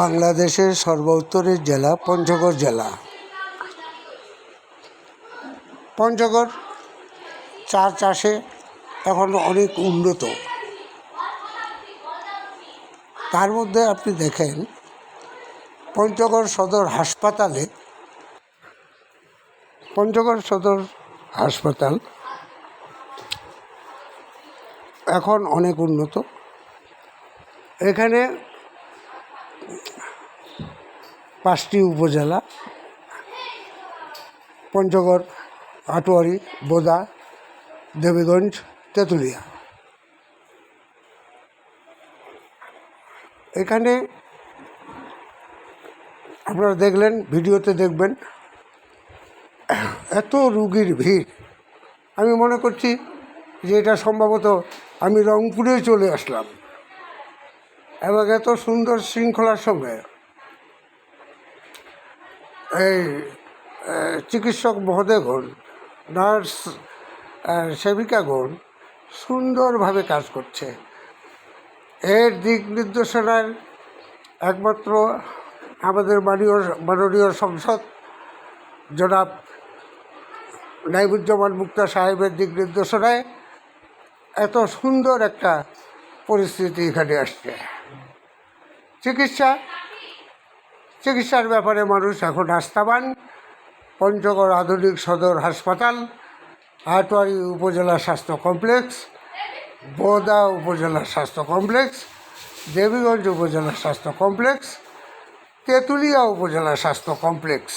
বাংলাদেশের সর্বোত্তরের জেলা পঞ্চগড় জেলা। পঞ্চগড় চা চাষে এখন অনেক উন্নত। তার মধ্যে আপনি দেখেন, পঞ্চগড় সদর হাসপাতালে, পঞ্চগড় সদর হাসপাতাল এখন অনেক উন্নত। এখানে পাঁচটি উপজেলা, পঞ্চগড়, আটোয়ারি, বোদা, দেবীগঞ্জ, তেঁতুলিয়া। এখানে আপনারা দেখলেন, ভিডিওতে দেখবেন, এত রুগীর ভিড়। আমি মনে করছি যে এটা সম্ভবত আমি রংপুরে চলে আসলাম। এবং এত সুন্দর শৃঙ্খলার সঙ্গে এই চিকিৎসক মহোদয়গণ নার্স সেবিকাগণ সুন্দরভাবে কাজ করছে। এর দিক নির্দেশনার একমাত্র আমাদের মাননীয় মাননীয় সংসদ জনাব নাইবুজ্জামান মুক্তা সাহেবের দিক নির্দেশনায় এত সুন্দর একটা পরিস্থিতি এখানে আসছে। চিকিৎসা চিকিৎসার ব্যাপারে মানুষ এখন আস্থাবান। পঞ্চগড় আধুনিক সদর হাসপাতাল, আটোয়ারি উপজেলা স্বাস্থ্য কমপ্লেক্স, বোদা উপজেলা স্বাস্থ্য কমপ্লেক্স, দেবীগঞ্জ উপজেলা স্বাস্থ্য কমপ্লেক্স, তেঁতুলিয়া উপজেলা স্বাস্থ্য কমপ্লেক্স।